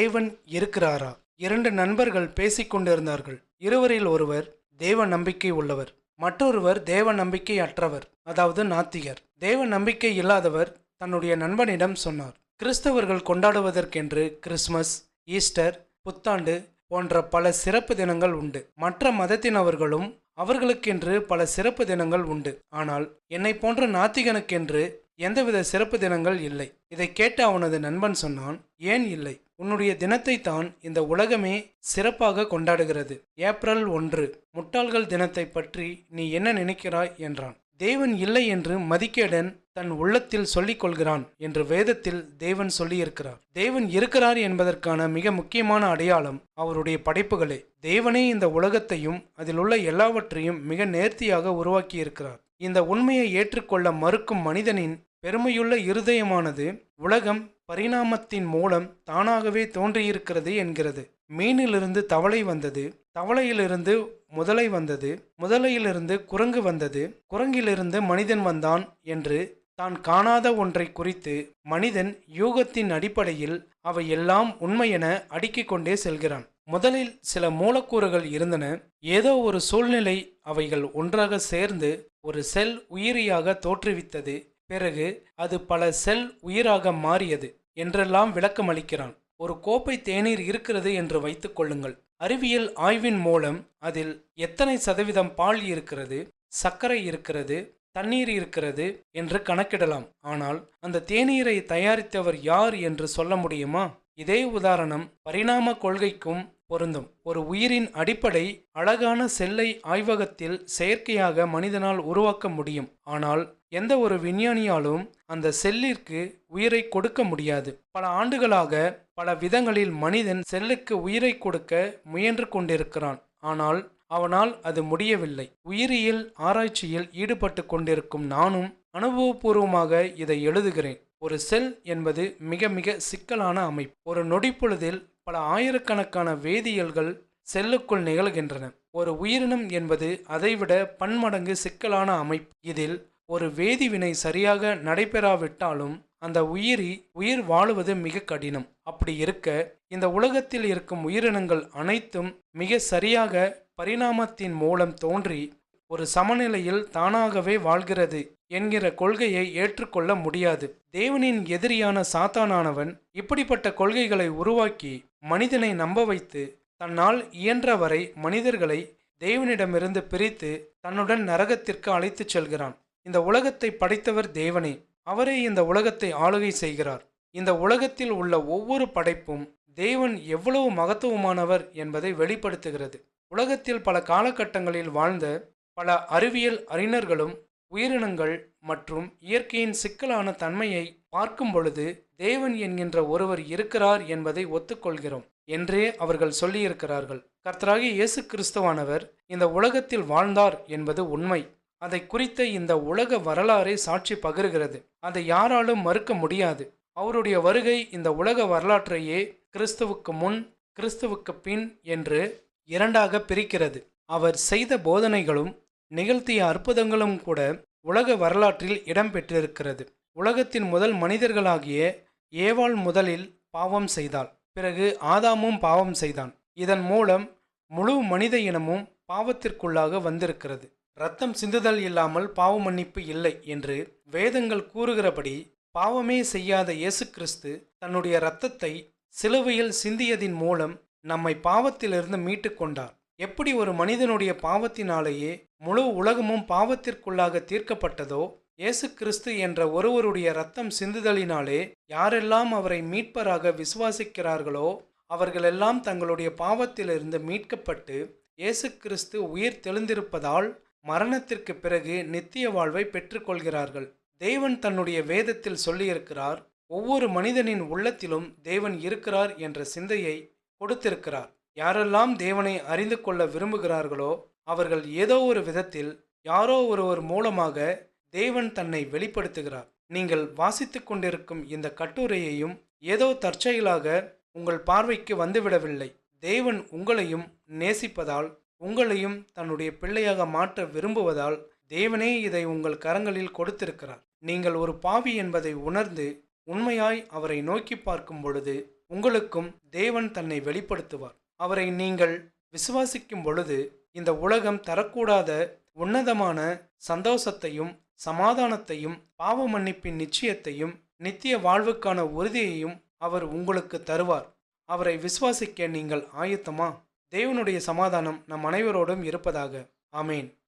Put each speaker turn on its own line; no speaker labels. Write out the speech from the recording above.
தேவன் இருக்கிறாரா? இரண்டு நண்பர்கள் பேசிக் கொண்டிருந்தார்கள் இருவரில் ஒருவர் தேவ நம்பிக்கை உள்ளவர். மற்றொருவர் தேவ நம்பிக்கை அற்றவர் அதாவது நாத்திகர். தேவ நம்பிக்கை இல்லாதவர் தன்னுடைய நண்பனிடம் சொன்னார் கிறிஸ்தவர்கள் கொண்டாடுவதற்கென்று கிறிஸ்மஸ் ஈஸ்டர் புத்தாண்டு போன்ற பல சிறப்பு தினங்கள் உண்டு. மற்ற மதத்தினவர்களும் அவர்களுக்கென்று பல சிறப்பு தினங்கள் உண்டு. ஆனால் என்னை போன்ற நாத்திகனுக்கென்று எந்தவித சிறப்பு தினங்கள் இல்லை. இதை கேட்டு அவனது நண்பன் சொன்னான் ஏன் இல்லை? உன்னுடைய தினத்தை தான் இந்த உலகமே சிறப்பாக கொண்டாடுகிறது. ஏப்ரல் ஒன்று முட்டாள்கள் தினத்தை பற்றி நீ என்ன நினைக்கிறாய்? என்றான். தேவன் இல்லை என்று மதிக்கேடன் தன் உள்ளத்தில் சொல்லிக் கொள்கிறான் என்று வேதத்தில் தேவன் சொல்லியிருக்கிறார். தேவன் இருக்கிறார் என்பதற்கான மிக முக்கியமான அடையாளம் அவருடைய படைப்புகளே. தேவனே இந்த உலகத்தையும் அதில் உள்ள எல்லாவற்றையும் மிக நேர்த்தியாக உருவாக்கியிருக்கிறார். இந்த உண்மையை ஏற்றுக்கொள்ள மறுக்கும் மனிதனின் பெருமையுள்ள இருதயமானது உலகம் பரிணாமத்தின் மூலம் தானாகவே தோன்றியிருக்கிறது என்கிறது. மீனிலிருந்து தவளை வந்தது தவளையிலிருந்து முதலை வந்தது முதலையிலிருந்து குரங்கு வந்தது குரங்கிலிருந்து மனிதன் வந்தான் என்று தான் காணாத ஒன்றை குறித்து மனிதன் யூகத்தின் அடிப்படையில் அவை எல்லாம் உண்மையென அடுக்கிக் கொண்டே செல்கிறான். முதலில் சில மூலக்கூறுகள் இருந்தன. ஏதோ ஒரு சூழ்நிலை அவைகள் ஒன்றாக சேர்ந்து ஒரு செல் உயிரியாக தோற்றுவித்தது. பிறகு அது பல செல் உயிராக மாறியது என்றெல்லாம் விளக்கமளிக்கிறான். ஒரு கோப்பை தேநீர் இருக்கிறது என்று வைத்துக் கொள்ளுங்கள். அறிவியல் ஆய்வின் மூலம் அதில் எத்தனை சதவீதம் பால் இருக்கிறது சர்க்கரை இருக்கிறது தண்ணீர் இருக்கிறது என்று கணக்கிடலாம். ஆனால் அந்த தேநீரை தயாரித்தவர் யார் என்று சொல்ல முடியுமா? இதே உதாரணம் பரிணாம கொள்கைக்கும் பொருந்தும். ஒரு உயிரின் அடிப்படை அழகான செல்லை ஆய்வகத்தில் செயற்கையாக மனிதனால் உருவாக்க முடியும். ஆனால் எந்த ஒரு விஞ்ஞானியாலும் அந்த செல்லிற்கு உயிரை கொடுக்க முடியாது. பல ஆண்டுகளாக பல விதங்களில் மனிதன் செல்லுக்கு உயிரை கொடுக்க முயன்று கொண்டிருக்கிறான். ஆனால் அவனால் அது முடியவில்லை. உயிரியல் ஆராய்ச்சியில் ஈடுபட்டு கொண்டிருக்கும் நானும் அனுபவபூர்வமாக இதை எழுதுகிறேன். ஒரு செல் என்பது மிக மிக சிக்கலான அமைப்பு. ஒரு நொடிப்பொழுதில் பல ஆயிரக்கணக்கான வேதியியல்கள் செல்லுக்குள் நிகழ்கின்றன. ஒரு உயிரினம் என்பது அதைவிட பன்மடங்கு சிக்கலான அமைப்பு. இதில் ஒரு வேதிவினை சரியாக நடைபெறாவிட்டாலும் அந்த உயிரி உயிர் வாழுவது மிக கடினம். அப்படி இருக்க இந்த உலகத்தில் இருக்கும் உயிரினங்கள் அனைத்தும் மிக சரியாக பரிணாமத்தின் மூலம் தோன்றி ஒரு சமநிலையில் தானாகவே வாழ்கிறது என்கிற கொள்கையை ஏற்றுக்கொள்ள முடியாது. தேவனின் எதிரியான சாத்தானானவன் இப்படிப்பட்ட கொள்கைகளை உருவாக்கி மனிதனை நம்ப வைத்து தன்னால் இயன்றவரை மனிதர்களை தேவனிடமிருந்து பிரித்து தன்னுடன் நரகத்திற்கு அழைத்துச் செல்கிறான். இந்த உலகத்தை படைத்தவர் தேவனே அவரே இந்த உலகத்தை ஆளுகை செய்கிறார். இந்த உலகத்தில் உள்ள ஒவ்வொரு படைப்பும் தேவன் எவ்வளவு மகத்துவமானவர் என்பதை வெளிப்படுத்துகிறது. உலகத்தில் பல காலகட்டங்களில் வாழ்ந்த பல அறிவியல் அறிஞர்களும் உயிரினங்கள் மற்றும் இயற்கையின் சிக்கலான தன்மையை பார்க்கும் பொழுது தேவன் என்கின்ற ஒருவர் இருக்கிறார் என்பதை ஒத்துக்கொள்கிறோம் என்றே அவர்கள் சொல்லியிருக்கிறார்கள். கர்த்தராகி இயேசு கிறிஸ்துவானவர் இந்த உலகத்தில் வாழ்ந்தார் என்பது உண்மை. அதை குறித்த இந்த உலக வரலாறை சாட்சி பகிர்கிறது. அதை யாராலும் மறுக்க முடியாது. அவருடைய வருகை இந்த உலக வரலாற்றையே கிறிஸ்துவுக்கு முன் கிறிஸ்துவுக்கு பின் என்று இரண்டாக பிரிக்கிறது. அவர் செய்த போதனைகளும் நிகழ்த்திய அற்புதங்களும் கூட உலக வரலாற்றில் இடம்பெற்றிருக்கிறது உலகத்தின் முதல் மனிதர்களாகிய ஏவாள் முதலில் பாவம் செய்தாள். பிறகு ஆதாமும் பாவம் செய்தான். இதன் மூலம் முழு மனித இனமும் பாவத்திற்குள்ளாக வந்திருக்கிறது. ரத்தம் சிந்துதல் இல்லாமல் பாவ மன்னிப்பு இல்லை என்று வேதங்கள் கூறுகிறபடி பாவமே செய்யாத இயேசு கிறிஸ்து தன்னுடைய இரத்தத்தை சிலுவையில் சிந்தியதின் மூலம் நம்மை பாவத்திலிருந்து மீட்டு கொண்டார். எப்படி ஒரு மனிதனுடைய பாவத்தினாலேயே முழு உலகமும் பாவத்திற்குள்ளாக தீர்க்கப்பட்டதோ இயேசு கிறிஸ்து என்ற ஒருவருடைய ரத்தம் சிந்துதலினாலே யாரெல்லாம் அவரை மீட்பராக விசுவாசிக்கிறார்களோ அவர்களெல்லாம் தங்களுடைய பாவத்திலிருந்து மீட்கப்பட்டு இயேசு கிறிஸ்து உயிர் தெளிந்திருப்பதால் மரணத்திற்கு பிறகு நித்திய வாழ்வை பெற்றுக்கொள்கிறார்கள். தேவன் தன்னுடைய வேதத்தில் சொல்லியிருக்கிறார் ஒவ்வொரு மனிதனின் உள்ளத்திலும் தேவன் இருக்கிறார் என்ற சிந்தையை கொடுத்திருக்கிறார். யாரெல்லாம் தேவனை அறிந்து கொள்ள விரும்புகிறார்களோ அவர்கள் ஏதோ ஒரு விதத்தில் யாரோ ஒருவர் மூலமாக தேவன் தன்னை வெளிப்படுத்துகிறார். நீங்கள் வாசித்து கொண்டிருக்கும் இந்த கட்டுரையையும் ஏதோ தற்செயலாக உங்கள் பார்வைக்கு வந்துவிடவில்லை. தேவன் உங்களையும் நேசிப்பதால் உங்களையும் தன்னுடைய பிள்ளையாக மாற்ற விரும்புவதால் தேவனே இதை உங்கள் கரங்களில் கொடுத்திருக்கிறார். நீங்கள் ஒரு பாவி என்பதை உணர்ந்து உண்மையாய் அவரை நோக்கி பார்க்கும் பொழுது உங்களுக்கும் தேவன் தன்னை வெளிப்படுத்துவார். அவரை நீங்கள் விசுவாசிக்கும் பொழுது இந்த உலகம் தரக்கூடாத உன்னதமான சந்தோஷத்தையும் சமாதானத்தையும் பாவ மன்னிப்பின் நிச்சயத்தையும் நித்திய வாழ்வுக்கான உறுதியையும் அவர் உங்களுக்கு தருவார். அவரை விசுவாசிக்க நீங்கள் ஆயத்தமா? தேவனுடைய சமாதானம் நம் அனைவரோடும் இருப்பதாக. ஆமேன்.